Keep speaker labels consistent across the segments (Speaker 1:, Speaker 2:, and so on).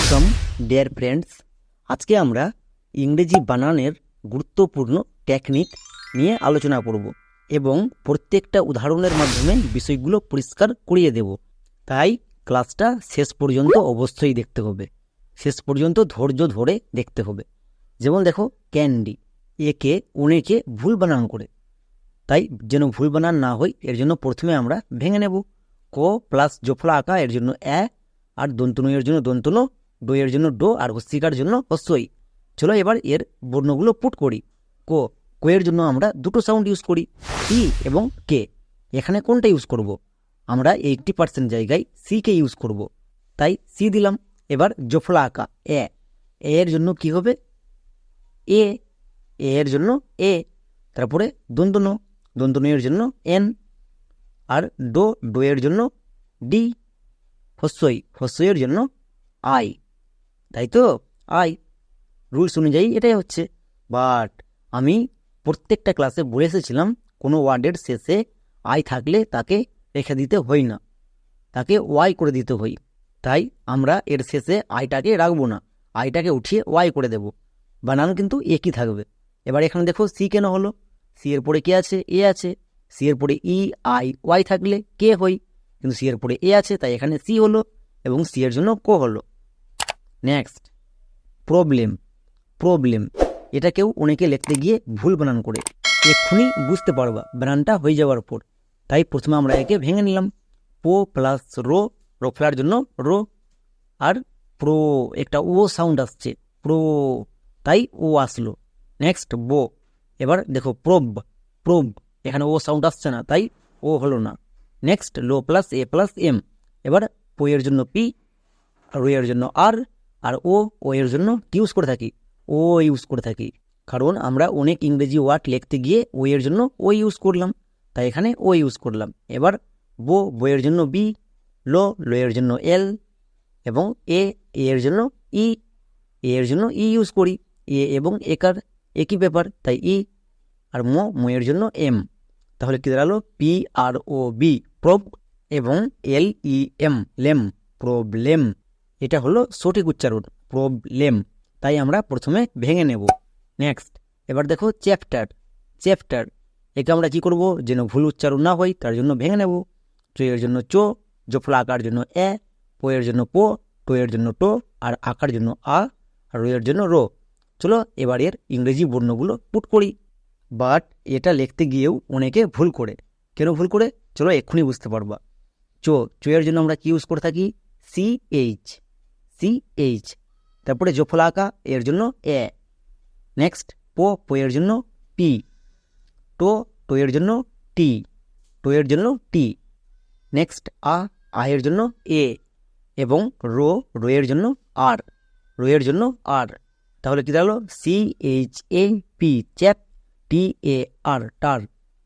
Speaker 1: Welcome dear friends আজকে আমরা ইংরেজি বানানের গুরুত্বপূর্ণ টেকনিক নিয়ে আলোচনা করব এবং প্রত্যেকটা উদাহরণের মাধ্যমে বিষয়গুলো পরিষ্কার করিয়ে দেব। তাই ক্লাসটা শেষ পর্যন্ত অবশ্যই দেখতে হবে। শেষ পর্যন্ত ধৈর্য ধরে দেখতে হবে। যেমন দেখো ক্যান্ডি একে অনেকে ভুল বানান করে। তাই যেন ভুল বানান না হয়, এর জন্য প্রথমে আমরা ভেঙে নেব। ক প্লাস জফলা আঁকা, এর জন্য এ, আর দন্তনয়ের জন্য দন্তন। ডইয়ের জন্য ডো আর হস্তিকার জন্য হস্যই চলো এবার এর বর্ণগুলো পুট করি। কো, কোয়ের জন্য আমরা দুটো সাউন্ড ইউজ করি, ই এবং কে। এখানে কোনটা ইউজ করব। আমরা এইটটি পার্সেন্ট জায়গায় সি কে ইউজ করব। তাই সি দিলাম। এবার জফলা আঁকা, এ। এর জন্য কি হবে? এ। এর জন্য এ। তারপরে দন্তন দন্তনয়ের জন্য এন। আর ডো ডোয়ের জন্য ডি। হস্যই, হস্যইয়ের জন্য আই। তাই তো আই রুলস অনুযায়ী এটাই হচ্ছে। বাট আমি প্রত্যেকটা ক্লাসে বলে এসেছিলাম, কোনো ওয়ার্ডের শেষে আই থাকলে তাকে রেখে দিতে হয় না। তাকে ওয়াই করে দিতে হয় তাই আমরা এর শেষে আইটাকে রাখব না। আইটাকে উঠিয়ে ওয়াই করে দেব। বানান কিন্তু একই থাকবে? এবার এখানে দেখো সি কেন হলো? সি এর পরে কে আছে? এ আছে। সি এর পরে ই আই ওয়াই থাকলে কে হই? কিন্তু সি এর পরে এ আছে, তাই এখানে সি হলো এবং সি এর জন্য কো হলো। নেক্সট প্রবলেম প্রবলেম এটা কেউ অনেকে লিখতে গিয়ে ভুল বানান করে। এক্ষুনি বুঝতে পারবা, বানানটা হয়ে যাওয়ার পর। তাই প্রথমে আমরা একে ভেঙে নিলাম। পো প্লাস রো রো ফেলার জন্য রো। আর প্রো, একটা ও সাউন্ড আসছে, প্রো। তাই ও আসলো। নেক্সট বো। এবার দেখো, প্রোব প্রোব। এখানে ও সাউন্ড আসছে না, তাই ও হলো না। নেক্সট লো প্লাস, এ প্লাস, এম। এবার পো এর জন্য পি রো এর জন্য আর। আর ও ও এর জন্য কি ইউজ করে থাকি? ও ইউজ করে থাকি। কারণ আমরা অনেক ইংরেজি ওয়ার্ড লিখতে গিয়ে ও এর জন্য ও ইউজ করলাম। তাই এখানে ও ইউজ করলাম। এবার বো বইয়ের জন্য বি, লো লো এর জন্য এল এবং এ এর জন্য ই এর জন্য ই ইউজ করি। এ এবং একার একই ব্যাপার, তাই ই আর মো মোয়ের জন্য এম। তাহলে কি দাঁড়াল? পি আর ও বি প্রব এবং L E M, lame, problem. এটা হলো সঠিক উচ্চারণ প্রবলেম তাই আমরা প্রথমে ভেঙে নেব। নেক্সট এবার দেখো চ্যাপ্টার চ্যাপ্টার একে আমরা কি করব? যেন ভুল উচ্চারণ না হয়, তার জন্য ভেঙে নেব। চয়ের জন্য চো, জফলা আকার জন্য এ, পোয়ের জন্য পো, টোয়ের জন্য টো, আর আকার জন্য আ, আর রোয়ের জন্য রো। চলো এবার এর ইংরেজি বর্ণগুলো পুট করি। বাট এটা লিখতে গিয়েও অনেকে ভুল করে। কেন ভুল করে? চলো এক্ষুনি বুঝতে পারবা। চো, চোয়ের জন্য আমরা কি ইউজ করে থাকি? সি এইচ সি এইচ তারপরে জফলা আঁকা এর জন্য এ নেক্সট পো পো এর জন্য পি টো টো এর জন্য টি টোয়ের জন্য টি নেক্সট আ, আয়ের জন্য এ এবং রো, রোয়ের জন্য আর রোয়ের জন্য আর তাহলে কী দাঁড়াল? C H A P chap T A R টার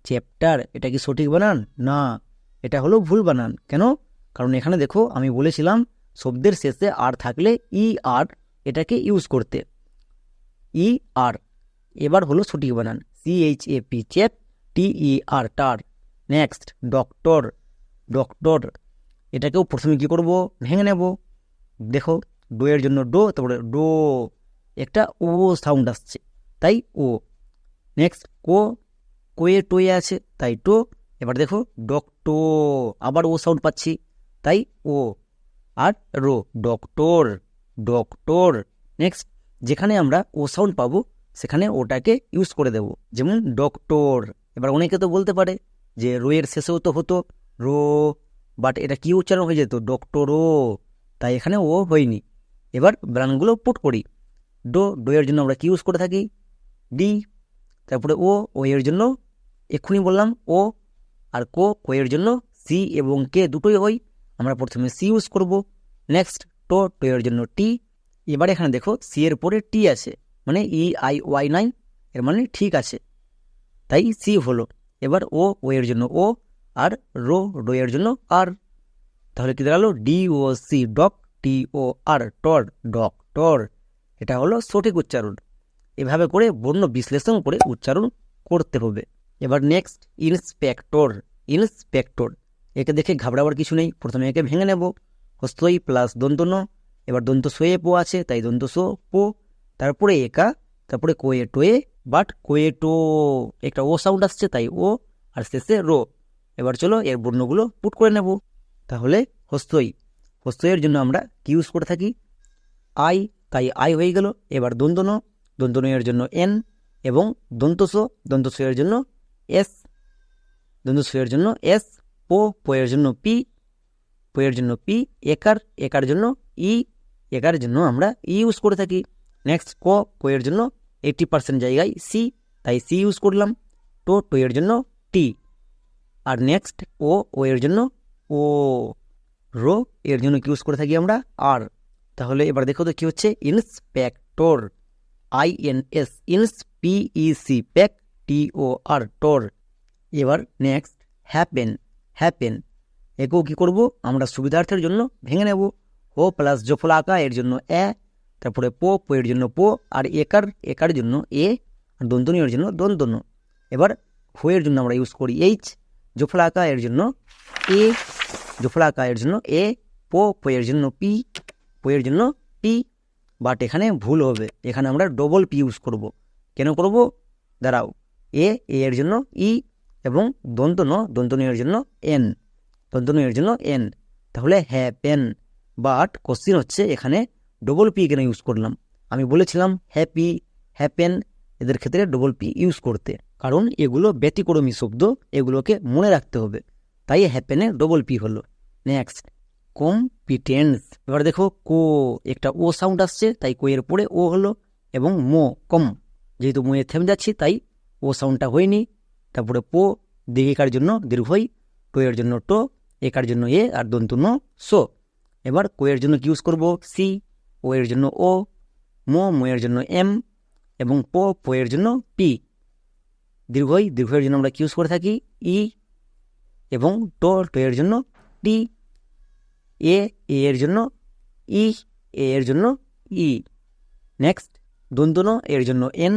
Speaker 1: চ্যাপ্টার এটা কি সঠিক বানান? না। এটা হলো ভুল বানান। কেন? কারণ এখানে দেখো, আমি বলেছিলাম শব্দের শেষে আর থাকলে ই আর এটাকে ইউজ করতে। ই আর এবার হলো সঠিক বানান। C H A P chap T E R টার নেক্সট ডক্টর ডক্টর এটাকেও প্রথমে কী করব? ভেঙে নেব। দেখো ডোয়ের জন্য ডো তারপরে ডো একটা ও সাউন্ড আসছে, তাই ও নেক্সট কো কোয়ে টোয়ে আছে, তাই টো। এবার দেখো ডক্টো আবার ও সাউন্ড পাচ্ছি, তাই O R rho, doctor doctor. Next যেখানে আমরা ও সাউন্ড পাবো, সেখানে ওটাকে ইউজ করে দেব। যেমন ডক্টর। এবার অনেকে তো বলতে পারে যে রোয়ের শেষেও তো হতো, রো বাট এটা কি উচ্চারণ হয়ে যেত? ডক্টরও। তাই এখানে ও হয়নি। এবার ব্রানগুলো পুট করি। ডো ডোয়ের জন্য আমরা কি ইউজ করে থাকি? ডি তারপরে ও ও এর জন্য এক্ষুনি বললাম ও, আর কো কো এর জন্য সি এবং কে দুটোই হয় আমরা প্রথমে সি ইউজ করব। নেক্সট টো টো এর জন্য টি এবার এখানে দেখো সি এর পরে টি আছে মানে ই আই ওয়াই নাই, এর মানে ঠিক আছে। তাই সি হলো। এবার ও ও এর জন্য ও আর রো রো এর জন্য আর তাহলে কি দাঁড়াল? D O C doc T O R টর doctor এটা হলো সঠিক উচ্চারণ। এভাবে করে বর্ণ বিশ্লেষণ করে উচ্চারণ করতে হবে। এবার নেক্সট ইন্সপেক্টর ইন্সপেক্টর একে দেখে ঘাবড়াবার কিছু নেই। প্রথমে একে ভেঙে নেব। হস্তই প্লাস দন্তন্য। এবার দন্ত সোয়ে পো আছে, তাই দন্ত সো পো। তারপরে একা, তারপরে কোয়ে টোয়ে, বাট কোয়ে টো। একটা ও সাউন্ড আসছে, তাই ও, আর শেষে রো। এবার চলো এর বর্ণগুলো পুট করে নেব। তাহলে হস্তই হস্তইয়ের জন্য আমরা কি ইউজ করে থাকি? আই, তাই আই হয়ে গেল। এবার দন্তন দন্তনয়ের জন্য এন এবং দন্তস দন্তসয়ের জন্য এস। দন্তসয়ের জন্য এস। পো, পোয়ের জন্য পি, পোয়ের জন্য পি, একার একার জন্য ই, একার জন্য আমরা ই ইউজ করে থাকি। নেক্সট, ক কোয়ের জন্য এইটি পার্সেন্ট জায়গায় সি তাই সি ইউজ করলাম। টো টো এর জন্য টি। আর নেক্সট, ও ও এর জন্য ও। রো এর জন্য কি ইউজ করে থাকি আমরা? আর। তাহলে এবার দেখো তো কি হচ্ছে? ইন্সপেক্টর। আই এন এস, ইন্স পিইসি প্যাক টি ও আর, টোর। এবার নেক্সট, হ্যাপেন। হ্যাপেন একেও কী করব? আমরা সুবিধার্থের জন্য ভেঙে নেব। ও প্লাস জফলাকা এর জন্য এ, তারপরে পো পো, এর জন্য পো, আর একার একার জন্য এ, আর দন্তনী এর জন্য দন্তন্য। এবার হো, এর জন্য আমরা ইউজ করি এইচ জফলাকা এর জন্য এ জফলাকা এর জন্য এ, পো পো, এর জন্য পি, পো, এর জন্য পি। বাট এখানে ভুল হবে। এখানে আমরা ডবল পি ইউজ করব। কেন করব? দাঁড়াও। এ, এর জন্য ই এবং দন্তন দন্ত এর জন্য এন। দন্ত এর জন্য এন। তাহলে হ্যাঁ পেন বাট কোশ্চিন হচ্ছে এখানে ডবল পি কেন ইউজ করলাম? আমি বলেছিলাম হ্যাপি, হ্যাপেন, এদের ক্ষেত্রে ডবল পি ইউজ করতে। কারণ এগুলো ব্যতিক্রমী শব্দ, এগুলোকে মনে রাখতে হবে। তাই হ্যাপেনে ডবল পি হলো। নেক্সট কম্পিটেন্স এবার দেখো কো, একটা ও সাউন্ড আসছে, তাই কোয়ের পরে ও হলো এবং মো, কম। যেহেতু মোয়ে থেমে যাচ্ছি, তাই ও সাউন্ডটা হয়নি। তারপরে পো দীর্ঘিকার জন্য দীর্ঘই টোয়ের জন্য টো একার জন্য এ আর দন্তু ন সো এবার কোয়ের জন্য কি ইউজ করব সি ও এর জন্য ও মো মোয়ের জন্য এম এবং পো পোয়ের জন্য পি দীর্ঘই দীর্ঘের জন্য আমরা কি ইউজ করে থাকি ই এবং টো টো এর জন্য টি এ এর জন্য ই এর জন্য ই নেক্সট দন্তন এর জন্য এন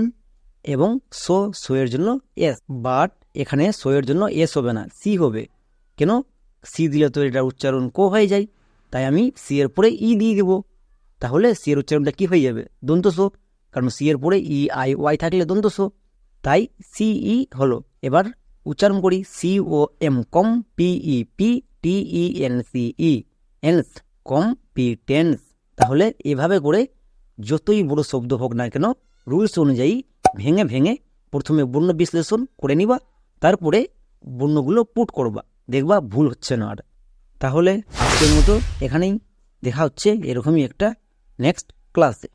Speaker 1: এবং সো সো এর জন্য এস বাট এখানে সো এর জন্য এস হবে না সি হবে। কেন? সি দিলে তো এটার উচ্চারণ কো হয়ে যায়, তাই আমি সি এর পরে ই দিয়ে দেবো। তাহলে সি এর উচ্চারণটা কি হয়ে যাবে? দন্তসো কারণ সি এর পরে ই আই ওয়াই থাকলে দন্তসো তাই সি ই হলো, এবার উচ্চারণ করি সি ও এম কম P E P T E N C E এনস competence তাহলে এভাবে করে যতই বড় শব্দ হোক না কেন রুলস অনুযায়ী ভেঙে ভেঙে প্রথমে বর্ণ বিশ্লেষণ করে নিবা, তারপরে বর্ণগুলো পুট করবা। দেখবা ভুল হচ্ছে না আর। তাহলে আজকের মতো এখানেই। দেখা হচ্ছে এরকমই একটা নেক্সট ক্লাসে